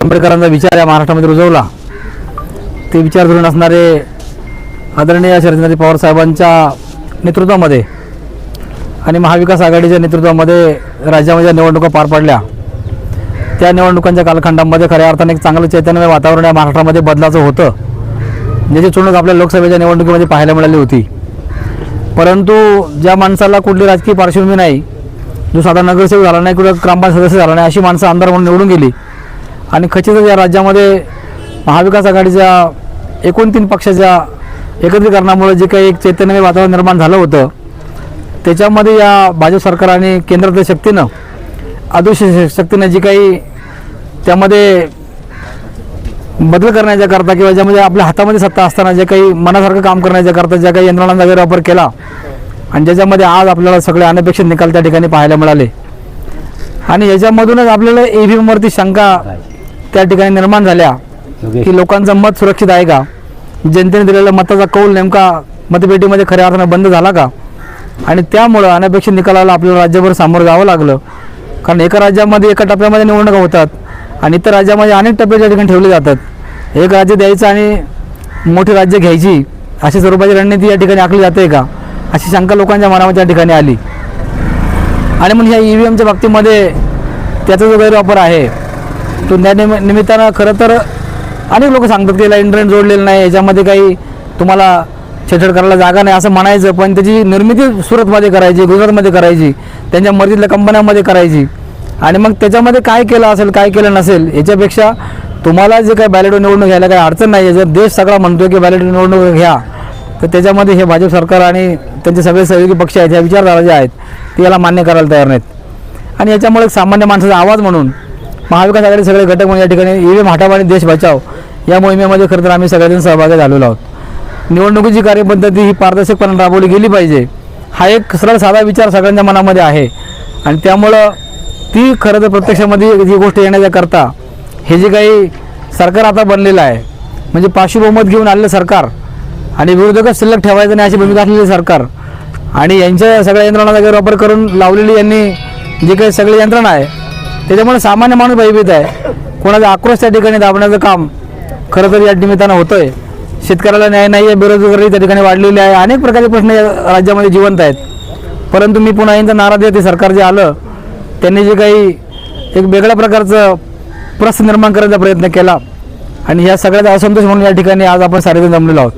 आंबेडकरांचा विचार या महाराष्ट्रामध्ये रुजवला. ते विचार धरून असणारे आदरणीय शरदचंद्र पवारसाहेबांच्या नेतृत्वामध्ये आणि महाविकास आघाडीच्या नेतृत्वामध्ये राज्यामध्ये निवडणुका पार पडल्या. त्या निवडणुकांच्या कालखंडामध्ये खऱ्या अर्थाने एक चांगलं चैतन्यमय वातावरण या महाराष्ट्रामध्ये बदलाचं होतं. ज्याची चुणूक आपल्या लोकसभेच्या निवडणुकीमध्ये पाहायला मिळाली होती. परंतु ज्या माणसाला कुठली राजकीय पार्श्वभूमी नाही जो साधा नगरसेवक झाला नाही कुठं ग्रामपंचायत सदस्य झाला नाही अशी माणसं आमदार म्हणून निवडून गेली. आणि खचितच या राज्यामध्ये महाविकास आघाडीच्या एकूण तीन पक्षाच्या एकत्रीकरणामुळे जे काही एक चैतन्यमय वातावरण निर्माण झालं होतं त्याच्यामध्ये या भाजप सरकार आणि केंद्रातल्या शक्तीनं अदृश्य शक्तीनं जी काही त्यामध्ये बदल करण्याच्या करता किंवा ज्यामध्ये आपल्या हातामध्ये सत्ता असताना जे काही मनासारखं काम करण्याच्या करता ज्या काही यंत्रणांचा गैरवापर केला आणि ज्याच्यामध्ये आज आपल्याला सगळे अनपेक्षित निकाल त्या ठिकाणी पाहायला मिळाले. आणि याच्यामधूनच आपल्याला ई व्ही एमवरती शंका त्या ठिकाणी निर्माण झाल्या. की लोकांचं मत सुरक्षित आहे का? जनतेने दिलेला मताचा कौल नेमका मतपेटीमध्ये खऱ्या अर्थानं बंद झाला का? आणि त्यामुळं अनपेक्षित निकालाला आपल्याला राज्यभर सामोरं जावं लागलं. कारण एका राज्यामध्ये एका टप्प्यामध्ये निवडणुका होतात आणि इतर राज्यामध्ये अनेक टप्पे त्या ठिकाणी ठेवले जातात. एक राज्य द्यायचं आणि मोठी राज्य घ्यायची अशी स्वरूपाची रणनीती या ठिकाणी आखली जाते का? अशी शंका लोकांच्या मनामध्ये त्या ठिकाणी आली. आणि म्हणून ह्या ई व्ही एमच्या बाबतीमध्ये त्याचा जो गैरवापर आहे तो त्या निमित्तानं खरं तर अनेक लोक सांगतात की याला इंटरनेट जोडलेलं नाही याच्यामध्ये काही तुम्हाला छेडछाड करायला जागा नाही असं म्हणायचं पण त्याची निर्मिती सुरतमध्ये करायची गुजरातमध्ये करायची त्यांच्या मर्जीतल्या कंपन्यांमध्ये करायची. आणि मग त्याच्यामध्ये काय केलं असेल काय केलं नसेल याच्यापेक्षा तुम्हाला जे काही बॅलेट निवडणूक घ्यायला काही अडचण नाही आहे जर देश सगळा म्हणतो की बॅलेट निवडणूक घ्या. तर त्याच्यामध्ये हे भाजप सरकार आणि त्यांचे सगळे सहयोगी पक्ष आहेत ह्या विचारधारा ज्या आहेत ते याला मान्य करायला तयार नाहीत. आणि याच्यामुळे एक सामान्य माणसाचा आवाज म्हणून महाविकास आघाडी सगळे घटक म्हणून या ठिकाणी ईव्हीएम हटाव आणि देश बचाव या मोहिमेमध्ये खरं तर आम्ही सगळ्याजण सहभागी झालेलो आहोत. निवडणुकीची कार्यपद्धती ही पारदर्शकपणे राबवली गेली पाहिजे. हा एक सरळ साधा विचार सगळ्यांच्या मनामध्ये आहे. आणि त्यामुळं ती खरं तर प्रत्यक्षामध्ये जी गोष्ट येण्याच्याकरता हे जे काही सरकार आता बनलेलं आहे म्हणजे पाचशे बहुमत घेऊन आलेलं सरकार आणि विरोधकच शिल्लक ठेवायचं नाही अशी भूमिका असलेली सरकार आणि यांच्या सगळ्या यंत्रणाचा गैरवापर करून लावलेली यांनी जे काही सगळी यंत्रणा आहे त्याच्यामुळे सामान्य माणूस भयभीत आहे. कोणाचा आक्रोश त्या ठिकाणी दाबण्याचं काम खरं तर या निमित्तानं होतंय. शेतकऱ्याला न्याय नाही आहे बेरोजगारी त्या ठिकाणी वाढलेली आहे. अनेक प्रकारचे प्रश्न या राज्यामध्ये जिवंत आहेत. परंतु मी पुन्हा यांचा नारा देते सरकार जे आलं त्यांनी जे काही एक वेगळ्या प्रकारचं प्रश्न निर्माण करायचा प्रयत्न केला. आणि ह्या सगळ्याचा असंतोष म्हणून या ठिकाणी आज आपण सारेजण जमलेलो आहोत.